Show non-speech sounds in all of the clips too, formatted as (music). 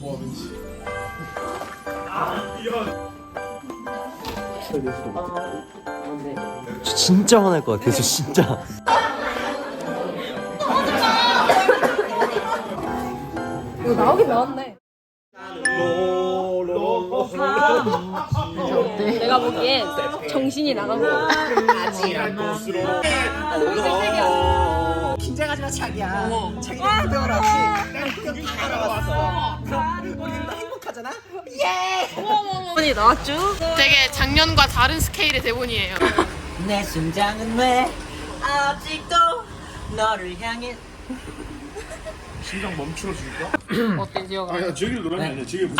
뭐 하는지. 저 진짜 화날 것 같아요. 저 진짜. 이거 나오긴 나왔네. 내가 보기엔 정신이 나간 거 같아. 긴장하지 마 자기야. 자기가 배워라. 난 그거 다 알아봤어. 우리는 다 행복하잖아. 분이 나왔죠? 되게 작년과 다른 스케일의 대본이에요. 내 심장은 왜 아직도 너를 향해 심장 멈추러 줄까? 어때 지혁아? 아니, 저기를 노란게 아니야. 저게 무슨.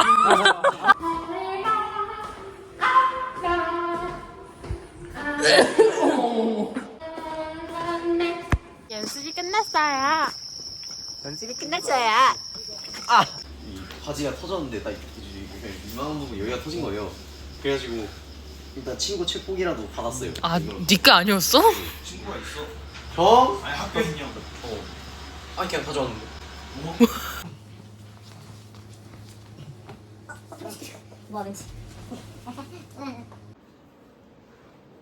연습이 끝났어요. 연습이 끝났어요. 이 바지가 터졌는데 딱 이만한 부분 여기가 터진 거예요. 그래가지고 일단 친구 책복이라도 받았어요. 아, 이거. 니가 아니었어? 형? 아니 학교에 있냐? 어. 아니 그냥 가져왔는데. 뭐하는지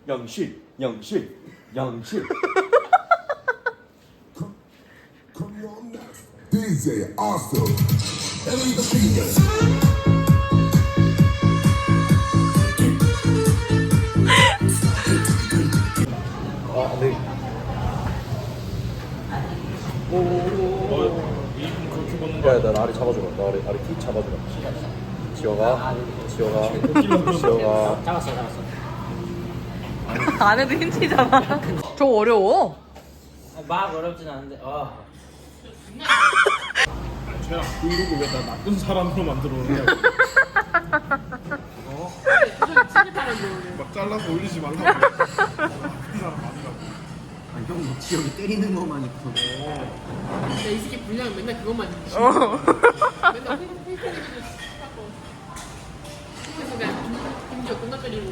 영실, 영실, 영실. DJ. 아 네. 그렇게 보는 거 야, 나 아래 잡아줘라. 나 아래 아래 킥 잡아줘라. 지호가, 지호가, 지호가. 잡았어 잡았어. 안 해도 힘들잖아. 저 어려워. 막 어렵진 않은데. 아. (laughs) 브이로그 왜 나 나쁜 사람으로 만들어 놓냐고. (laughs) 어? 막 잘라서 올리지 말라고. 나쁜 사람 아니라고. 형 지역이 때리는 것만 있고. 이 새끼 분량 맨날 그것만 맨날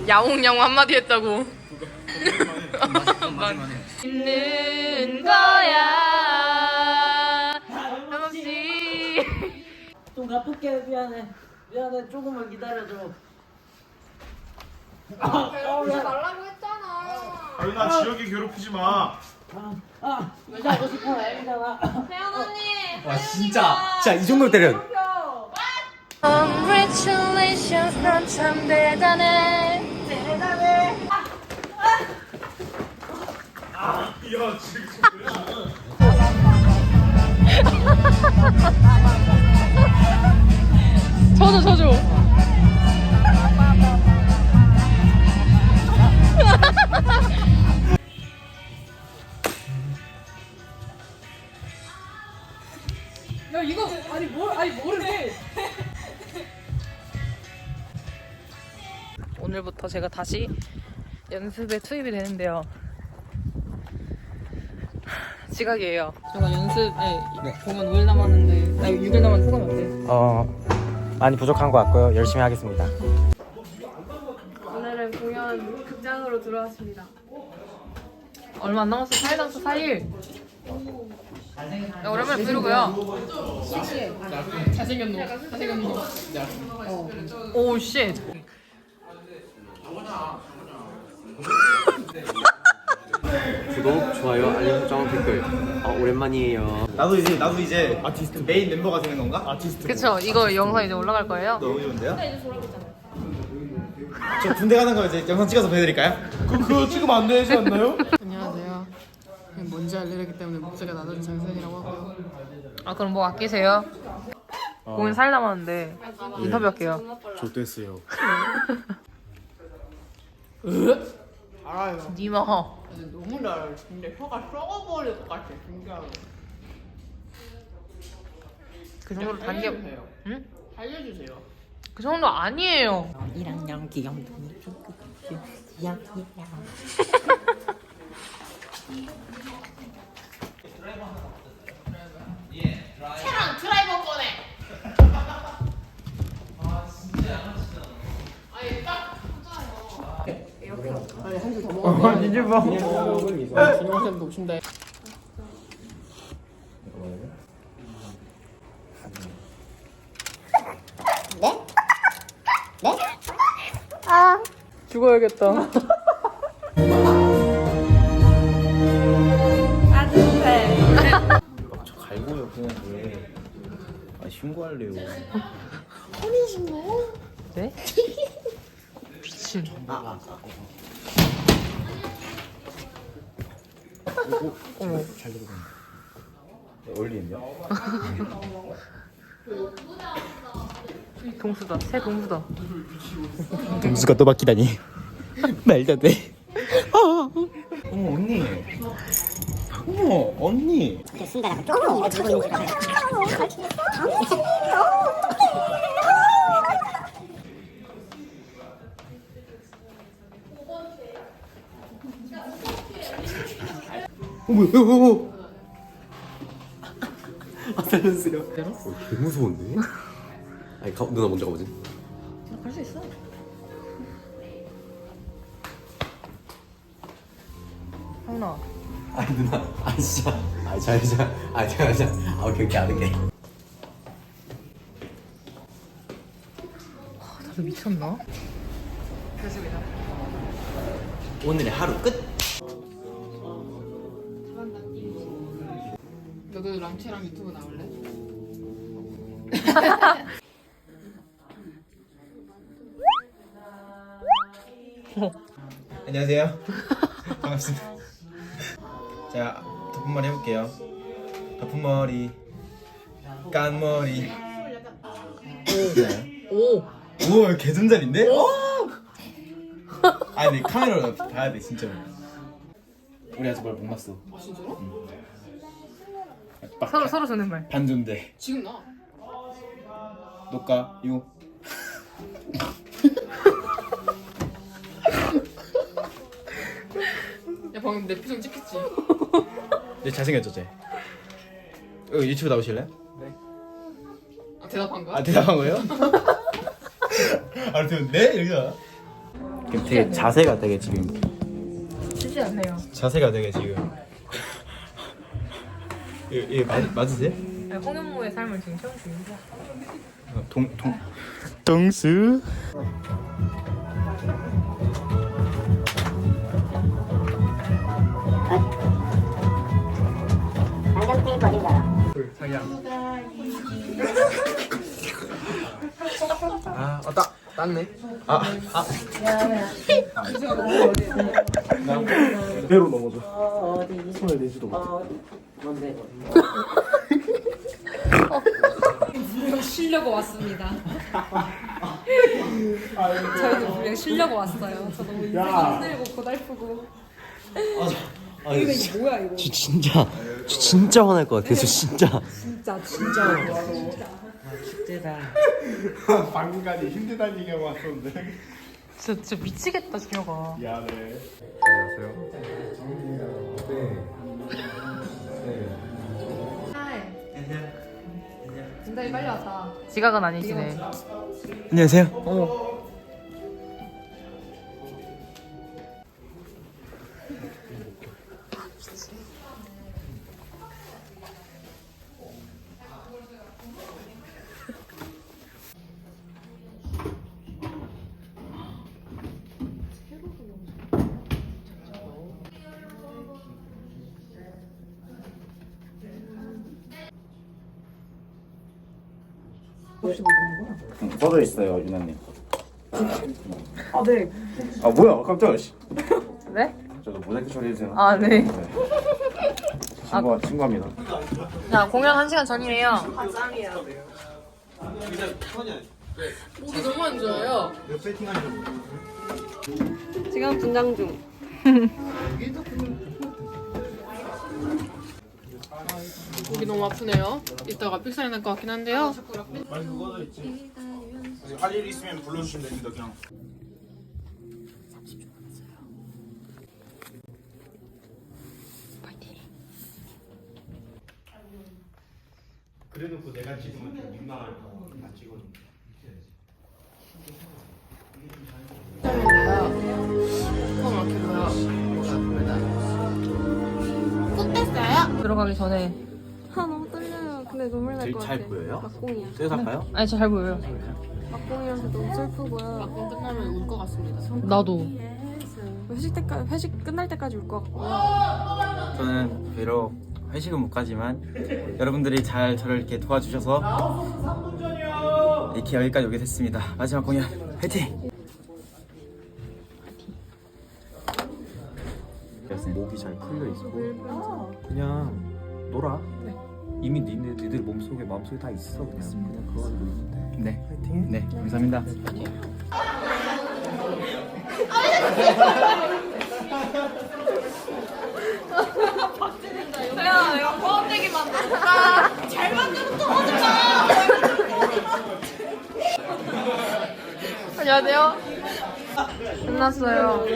야옹 야옹 한마디 했다고. (laughs) 있는 거야. 좀 갚을게 미안해. 미안해 조금만 기다려줘. 아니, 나 지역이 괴롭히지 마. 아, 이거 하고 싶어 애기잖아. 와 진짜, 진짜 이 정도 때려. Congratulations, 넌참 대단해. 야, 지금 그래. (laughs) 저도 저도. 야 이거 아니 뭘 아니 해? 오늘부터 제가 다시 연습에 투입이 되는데요. 지각이에요. 제가 연습에 보면 5일 남았는데, 아 6일 남았는데 소감이 어때요? 어 많이 부족한 것 같고요. 열심히 하겠습니다. 오늘은 공연 극장으로 들어왔습니다. 얼마 안 남았어. 4일 남았어, 4일. 야, 오랜만에 부르고요. 잘생겼노. 잘생겼노. 오, 쉣. (laughs) 구독, 좋아요, 알림 설정, 댓글. 아 오랜만이에요. 나도 이제 나도 이제 아티스트 메인 멤버가 되는 건가? 아티스트. 그쵸. 이거 영상 이제 올라갈 거예요. 너무 좋은데요? 저 군대 가는 거 이제 영상 찍어서 보여드릴까요? 그, 그거 찍으면 안 되지 않나요? 안녕하세요. 뭔지 알리기 때문에 목소리가 낮은 장선이라고 하고요. 아, 그럼 뭐 아끼세요? 공연 4일 남았는데 인터뷰할게요. 좋됐어요. (laughs) 니마. 너무 날 근데 혀가 썩어버릴 것 같아 진짜로 그 정도로 단계. 응? 살려주세요 그 정도 아니에요. 이랑양 귀염둥이 귀염 차랑 드라이버 오늘 한 줄 더 먹어. 이제 뭐? 준영쌤 녹신다. 네? 네? 아 죽어야겠다. 그냥 왜? 신고할래요. 혼인 신고? 네? 미친. 아, 어머. 어울리는요? 동수다. 새 동수다. 동수가 또 바뀌다니. 말도 안 돼. 어. 어머 언니. 어머 언니. 어머 어머. 아 밸런스려 어, 개 무서운데? 아니 가, 누나 먼저 가보지. 하은아. 아니 누나. 아 진짜. 아 잘자 아 제가 자 아, 오케이 오케이 안 할게 다들 미쳤나? 오늘의 하루 끝 너도 랑체랑 유튜브 나올래? (laughs) 안녕하세요. 반갑습니다. 자, 덮은머리 해볼게요. 덮은머리, 깐머리. 네. 오. 우와, 개존잘인데? 아니, 근데 카메라로 봐야 돼, 진짜로. 우리 아직 말못 났어. 아 진짜로? 빡 서로 서로 존댓말. 반존대. 지금 나. 녹가, 요. 야 방금 내 표정 찍혔지? 얘 잘생겼죠, 쟤? 어, 유튜브 나오실래? 아 대답한 거야? 아, 대답한 거예요? (laughs) 아, 대답 네? 여기가. 되게 자세가 되게 지금 쉽지 않네요. 자세가 되게 지금 이게 맞, 맞으세요? 네, 홍현모의 삶을 지금 체험 중입니다. 동, 동, 동수 아, 어, 따, 땄네. 아, 아. 배로 넘어져. 손을 내지도 못해. 분명 쉬려고 왔습니다. 저희도 분명 쉬려고 왔어요. 저 너무 인생 힘들고 고달프고. 아 이거 이게 뭐야 이거? 저 진짜 저 진짜 화날 것 같아서 진짜 진짜 진짜. (laughs) 방금까지 힘들다는 얘기하고 왔었는데. 진짜, 진짜 미치겠다 준혁아. 미안해. 진달이 빨리 왔다. 지각은 아니시네. 안녕하세요 어머. 써져 있어요 유나님 아 네 아 뭐야 깜짝이야 씨. (laughs) 네? 저도 모자이크 처리해주세요 아 네. (laughs) 친구, 친구합니다 자 공연 1 시간 전이에요. 목이 너무 안 좋아요. 지금 분장 중. 목이 너무 아프네요. 이따가 삑사리 날것 같긴 한데요. 할일 있으면 불러주시면 됩니다 그냥 그래놓고 내가 찍으면 좀 민망할까 봐 찍어줘 들어가기 전에 아 너무 떨려요. 근데 눈물 날 것 같아. 잘 보여요? 박공이야. 떼서 할까요? 아니 저잘 보여요. 막공이라서 너무 슬프고요. 막공 끝나면 울 것 같습니다. 나도. 회식 때까지 회식 끝날 때까지 울 것 같고요. 저는 비록 회식은 못 가지만 여러분들이 잘 저를 이렇게 도와주셔서 이렇게 여기까지 오게 됐습니다. 마지막 공연 화이팅! 목이 잘 풀려 있고 그냥 놀아. 이미 니네 니들 몸 속에 마음 속에 다 있어 그냥 그냥 그거 가지고 돼. 네, 파이팅해. 네, 감사합니다. 야 내가 포함되게 만들었다. 잘 만들었다 하지 마. 안녕하세요. (laughs) 끝났어요.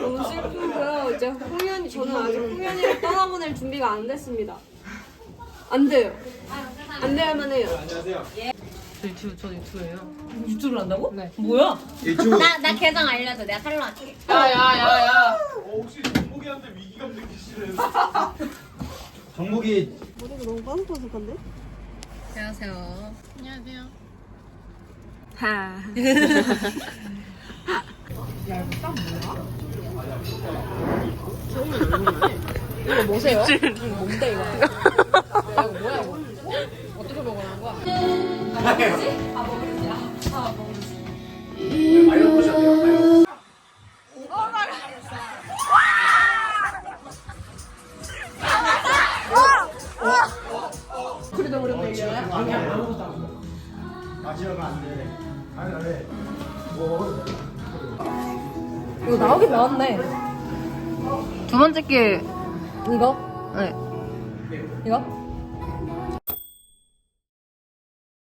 너무 슬프고요. 이제 홍연이 저는 아직 홍연이를 떠나보낼 준비가 안 됐습니다. 안 돼요. 안 돼야만 해요. 저 유튜브, 저 유튜브예요. 유튜브를 한다고? 네. 뭐야? 일주 나, 나 계정 알려줘. 내가 팔로 할게. 야야야야. 어, 혹시 정목이한테 위기감 느끼시는 정국이 머리가 너무 빠삭빠삭한데? 안녕하세요. 안녕하세요. 하. (laughs) 이거 뭐 세요? 뭔데 이거? 야, 이거 뭐야 이거? 어떻게 먹으라는 거야? 이거 나오긴 나왔네. 두 번째 게 이거? 네. 이거?